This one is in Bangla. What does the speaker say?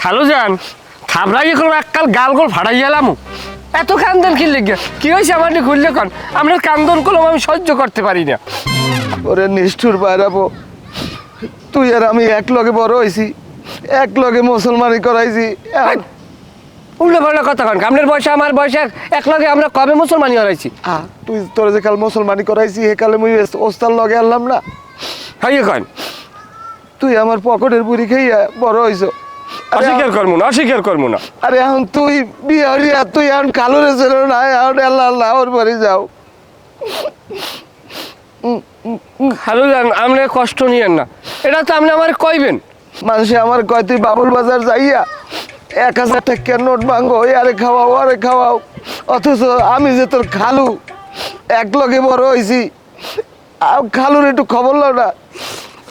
খালো যান থাবড়াই করব এককাল গাল গোল ফাড়াই গেলাম? এত কান্দন কি লেগে? কি হয়েছে আমার নিয়ে ঘুরলে কন? আমরা কান্দন করলাম আমি সহ্য করতে পারি না। ওরে নিষ্ঠুর বাইরাবো তুই আর আমি এক লগে বড় হয়েছি এক লগে মুসলমানি করাইছি উল্টো পাল্টা কথা কন। আপনার বয়সে আমার বয়সে এক- লগে আমরা কবে মুসলমানি হরাইছি? তুই তোর যে কাল মুসলমানি করাইছি হে কালে মুই ওস্তার লগে আনলাম না? হাইয়ে কন। তুই আমার পকেটের বুড়ি খাইয়া বড় হইছ। অস্বীকার করব না অস্বীকার করব না। আরে এখন তুই বিয়ে হরিয়া তুই এখন কালো রেছিল না এখন আল্লাহ আল্লাহ ওর বাড়ি যাও। খালো যান আপনি কষ্ট নিয়েন না। এটা তো আপনি আমার কইবেন। মানুষে আমার কয় তুই বাবুল বাজার যাইয়া এক হাজার টাকা নোট ওই আরে খাওয়াও আরে খাওয়াও। অথচ আমি যে তোর খালু এক লগে বড় হয়েছি খালুর একটু খবর লাও না।